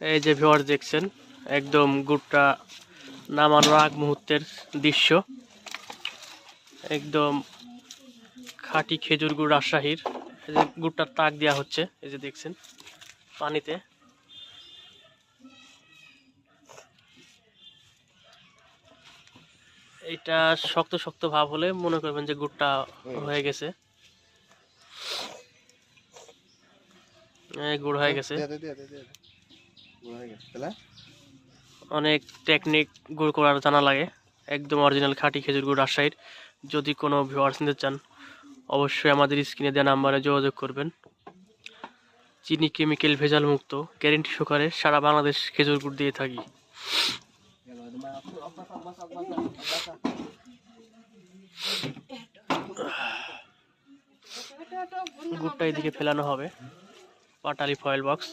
এই যে ভিওয়ার দেখছেন, একদম গুড়টা নামানোর আগ মুহূর্তের দৃশ্য। একদম খাঁটি খেজুর গুড় রাজশাহীর। এই যে গুড়টার তাক দেওয়া হচ্ছে, এই যে দেখছেন, পানিতে। এটা শক্ত শক্ত ভাব হলে মনে করবেন যে গুড়টা হয়ে গেছে। গুড় হয়ে গেছে। অনেক টেকনিক গুড় করার জানা লাগে। একদম অরিজিনাল খাঁটি খেজুর গুড় রাজশাহীর। যদি কোনো ভিউয়ার্স নিতে চান, অবশ্যই আমাদের স্ক্রিনে দেওয়া নাম্বারে যোগাযোগ করবেন। চিনি কেমিক্যাল ভেজাল মুক্ত গ্যারেন্টি সহকারে সারা বাংলাদেশ খেজুর গুড় দিয়ে থাকি। গুড়টা এদিকে ফেলানো হবে। পাটালি ফয়েল বক্স